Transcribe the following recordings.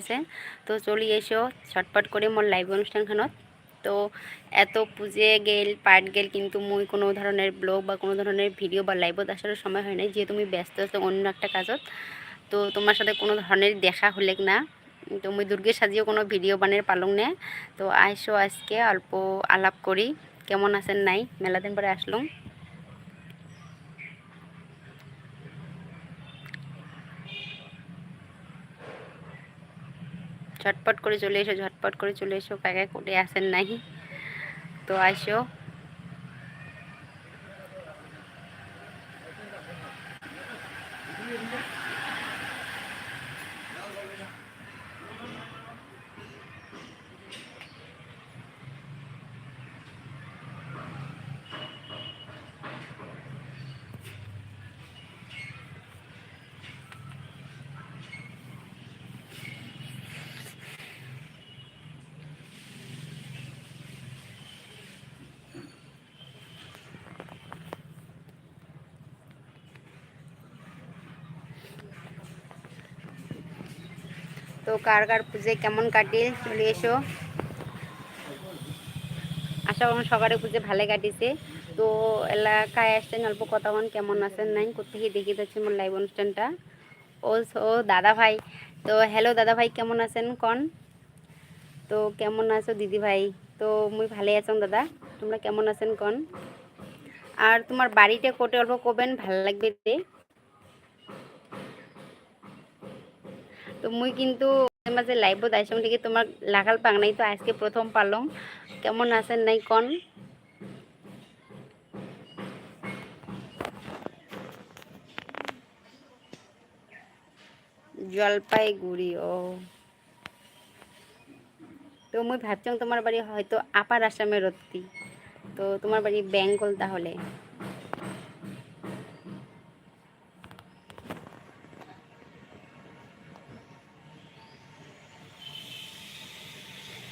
আছে। তো চলি এসো, ছটপট করে মোৰ লাইভ অনুষ্ঠানখনত। তো এত পুজে গেল পাঠ গেল, কিন্তু মই কোনো ধরনের ব্লগ বা কোনো ধরনের ভিডিও বা লাইভত আসার সময় হয় নাই, যেহেতু আমি ব্যস্ত আছো অন্য একটা কাজত। তো তোমার সাথে কোনো ধরনের দেখা হলেক না। তো মুই দুর্গের সাজিয়েও কোনো ভিডিও বানের পালং নে। তো আইসো আজকে, অল্প আলাপ করি, কেমন আছেন নাই মেলা দিন পরে আসলাম। ঝটপট করে চলে এসো ঝটপট করে চলে এসো কাকা করে আসেন নাই। তো আসো তো কার কার পুজো কেমন কাটিয়ে চলে এসো। আশা করুন সকালে পুজো ভালো কাটিছে। তো এলাকায় আসছেন, অল্প কথা হন কেমন আছেন, নাই? কোথেকে দেখে যাচ্ছি মোর লাইভ অনুষ্ঠানটা? ও ও দাদা ভাই। তো হ্যালো দাদা ভাই, কেমন আছেন? কন? তো কেমন আছো, দিদি ভাই? তো মুই ভালো আছেন দাদা। তোমরা কেমন আছেন, কন? আর তোমার বাড়িটা কোটে অল্প কবেন? ভালো লাগবে রে তো মুই কিন্তু মাঝে লাইভত আইসম ঠিকই তোমার লাগাল পাং নাই তো আজকে প্রথম পালং। কেমন আছেন নাই কন? জলপাইগুড়ি, ও। তো মুই ভাবছিলাম তোমার বাড়ি হয়তো আপার আসামের অতি। তো তোমার বাড়ি বেঙ্গল তাহলে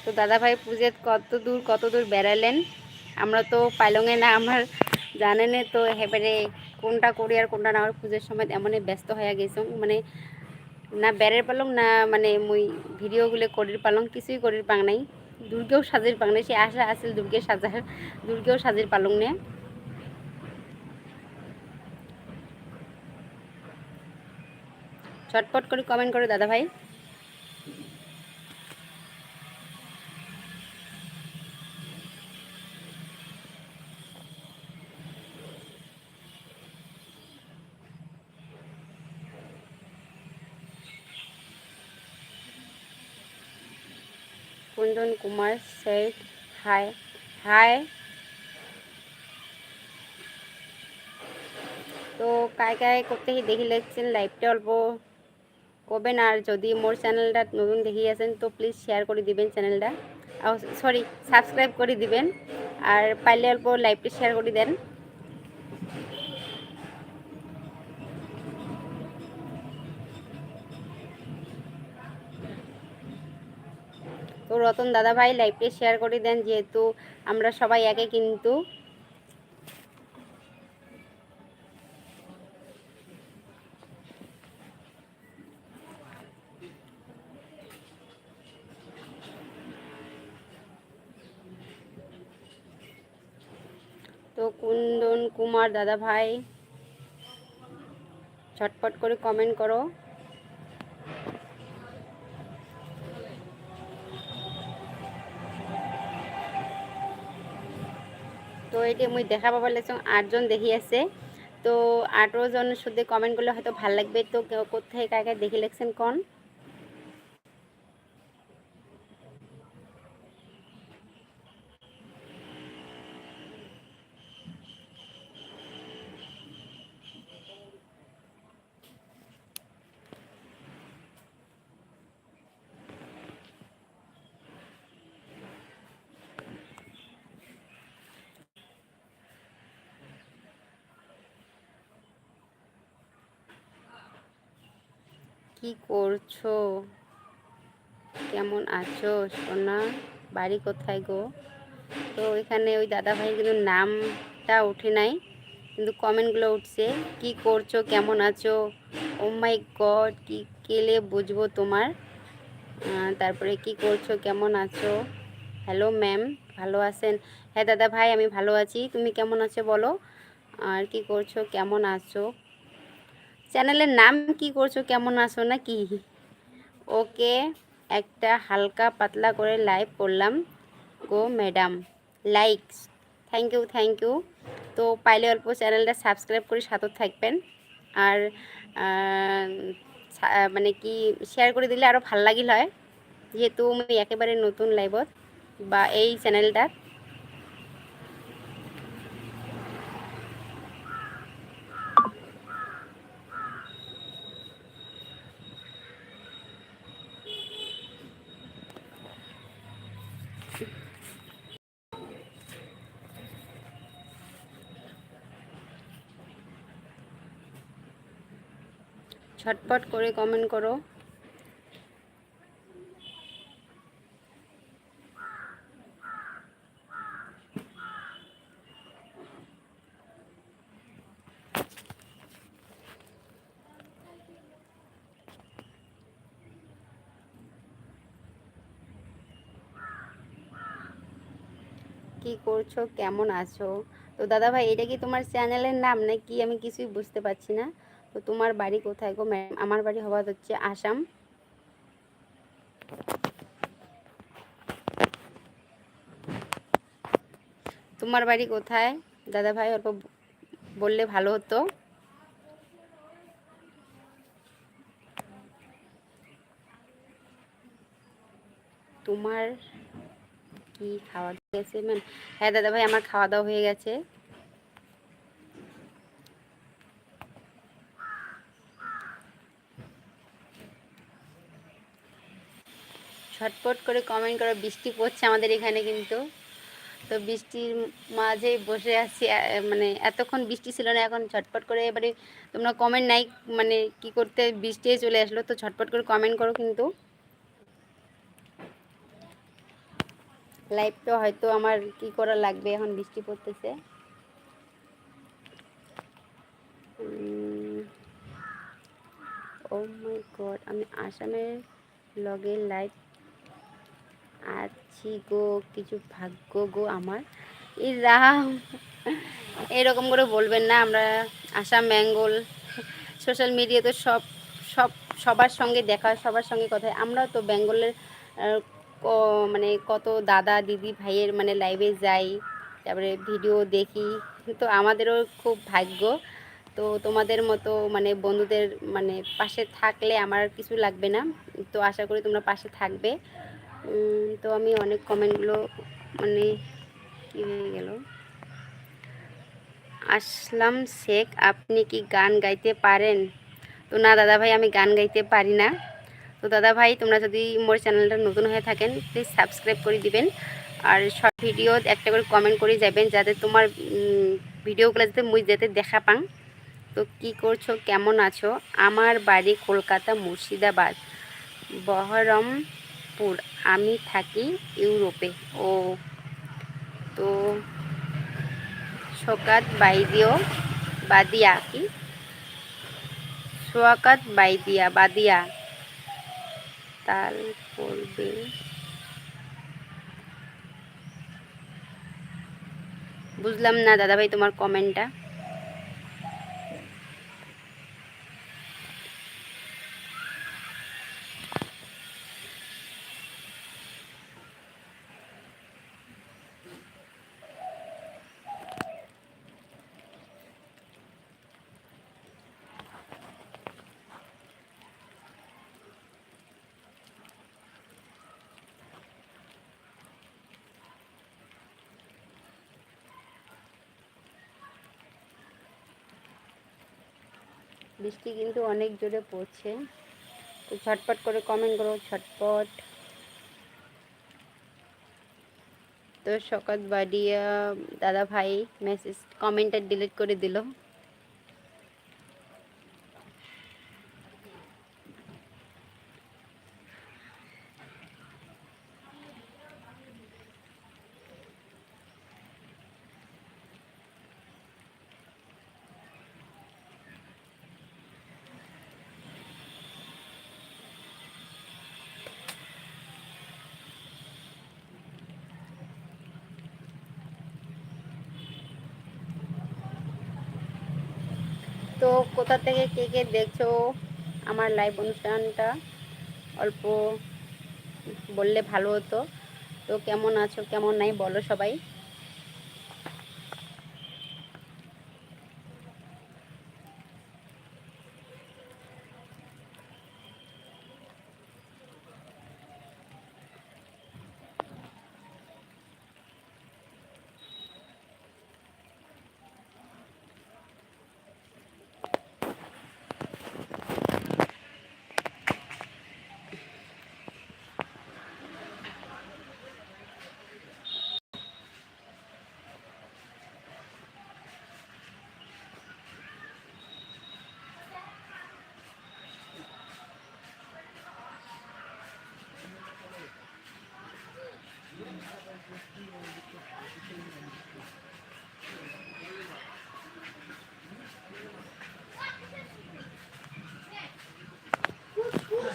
তো দাদাভাই পুজোর কত দূর কত দূর বেড়ালেন? আমরা তো পাইলঙে না, আমার জানেনে তো এবারে কোনটা করি আর কোনটা না। আমার পুজোর সময় এমনই ব্যস্ত হয়ে গেছিলাম মানে না বেড়ের পালং, না মানে মুই ভিডিওগুলো করির পালং, কিছুই করির পাং নাই। দুর্গেও সাজির পাং নাই, সে আশা আছিল দুর্গে সাজার, দুর্গেও সাজির পালং নে। চটপট করে কমেন্ট করে দাদা ভাই Kundan Kumar said hi hi তো কায় কায় করতে দেখি লেগছেন লাইভটা অল্প করবেন, আর যদি মোর চ্যানেলটা নতুন দেখি আছেন, তো প্লিজ শেয়ার করে দিবেন চ্যানেলটা। সরি সাবস্ক্রাইব করে দিবেন, আর পাইলে অল্প লাইভটা শেয়ার করে দেন। তো রতন দাদা ভাই লাইভটা শেয়ার করে দেন যেহেতু আমরা সবাই একে কিন্তু। তো কুন্দন কুমার দাদা ভাই ছটপট করে কমেন্ট করো। এটি মুই দেখা পাবার লাগছি আটজন দেখি আছে। তো আঠেরো জনের শুধু কমেন্ট করলে হয়তো ভালো লাগবে। তো কোথায় কাকে দেখি লাগছেন কোন কি করছ? কেমন আছো? সোনা, বাড়ি কোথায় গো? তো এখানে ওই দাদা ভাই কিন্তু নামটা ওঠে নাই, কিন্তু কমেন্টগুলো উঠছে, কি করছ? কেমন আছো? ও মাই গড কি কেলে বুঝব তোমার? তারপরে, কি করছ? কেমন আছো? হ্যালো ম্যাম ভালো আছেন? হ্যাঁ দাদা ভাই আমি ভালো আছি। তুমি কেমন আছো বলো? আর কি করছ? কেমন আছো? চ্যানেলের নাম কি করছ? কেমন আছো না কি ওকে, একটা হালকা পাতলা করে লাইভ করলাম। গো madam like thank you thank you তো পাইলে অল্প চ্যানেলটা সাবস্ক্রাইব করে সাথে থাকবেন। আর মানে কি শেয়ার করে দিলে আরও ভালো লাগিল হয়। যেহেতু আমি একেবারে নতুন লাইভত বা এই চ্যানেলটাত ঝটপট করে কমেন্ট করো। কি করছ? কেমন আছো? তো দাদা ভাই এটা কি তোমার চ্যানেলের নাম নাকি? আমি কিছুই বুঝতে পারছি না। তো তোমার বাড়ি কোথায় গো? ম্যাম আমার বাড়ি হওয়া হচ্ছে আসাম। তোমার বাড়ি কোথায়? দাদা ভাই অল্প বললে ভালো হতো। তোমার কি খাওয়া দাওয়া গেছে? ম্যাম হ্যাঁ দাদা ভাই আমার খাওয়া দাওয়া হয়ে গেছে। ছটপট করে কমেন্ট করো, বৃষ্টি পড়ছে আমাদের এখানে কিন্তু। তো বৃষ্টির মাঝে বসে আছি মানে এতক্ষণ বৃষ্টি ছিল না, এখন ঝটপট করে এবারে তোমরা কমেন্ট নাই মানে কি করতে, বৃষ্টি চলে আসলো, তো ঝটপট করে কমেন্ট করো কিন্তু। লাইভ তো হয়তো আমার কি করা লাগবে, এখন বৃষ্টি পড়তেছে। ও মাই গড আমি আসামের লগে লাইভ আছি গো কিছু ভাগ্য গো আমার। ই রাম এরকম করে বলবেন না আমরা আসাম বেঙ্গল সোশ্যাল মিডিয়াতে সব সব সবার সঙ্গে দেখা হয়, সবার সঙ্গে কথা। আমরাও তো বেঙ্গলের মানে কত দাদা দিদি ভাইয়ের মানে লাইভে যাই তারপরে ভিডিও দেখি। তো আমাদেরও খুব ভাগ্য। তো তোমাদের মতো মানে বন্ধুদের মানে পাশে থাকলে আমার কিছু লাগবে না। তো আশা করি তোমরা পাশে থাকবে। তো আমি অনেক কমেন্টগুলো মানে কী হয়ে গেল। আসলাম শেখ, আপনি কি গান গাইতে পারেন? তো না দাদা ভাই আমি গান গাইতে পারি না। তো দাদা ভাই তোমরা যদি মোর চ্যানেলটা নতুন হয়ে থাকেন প্লিজ সাবস্ক্রাইব করে দিবেন। আর শর্ট ভিডিও একটা করে কমেন্ট করে যাবেন, যাতে তোমার ভিডিওগুলো যাতে মুই যাতে দেখা পাং। তো কি করছ? কেমন আছো? আমার বাড়ি কলকাতা মুর্শিদাবাদ। বহরমপুর আমি থাকি ইউরোপে। ও, তো শোকাত বাইদিও বাদিয়া কি? সোয়াকাত বাইদিয়া বাদিয়া। তাল পড়বে বুঝলাম না দাদাভাই তোমার কমেন্টটা বৃষ্টি কিন্তু অনেক জোরে পড়ছে। তো ঝটপট করে কমেন্ট করো ছটপট তো শকত বাডিয়া দাদা ভাই মেসেজ কমেন্টটা ডিলিট করে দিল। তো কোথা থেকে কে কে দেখছ আমার লাইভ অনুষ্ঠানটা? অল্প বললে ভালো হতো। তো কেমন আছো? কেমন নাই? বলো সবাই।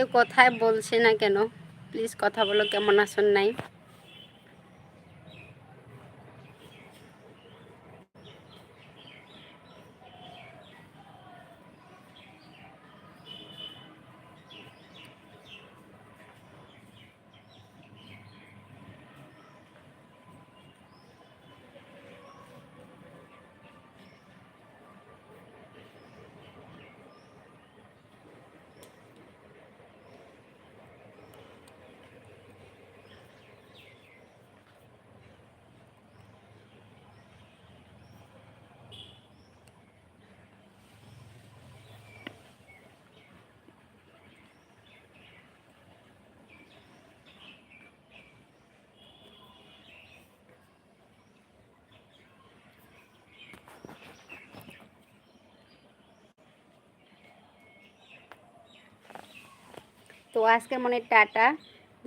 কেউ কথায় বলছে না কেন? প্লিজ কথা বলো কেমন আসন নাই? আজকের মনে টাটা।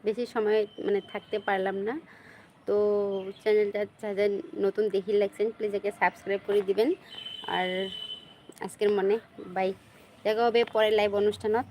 বেশি সময় মানে থাকতে পারলাম না। তো চ্যানেলটা যাদের নতুন দেখি, লাগছেন প্লিজ একে সাবস্ক্রাইব করে দিবেন। আর আজকের মনে বাই দেখা হবে পরের লাইভ অনুষ্ঠানত।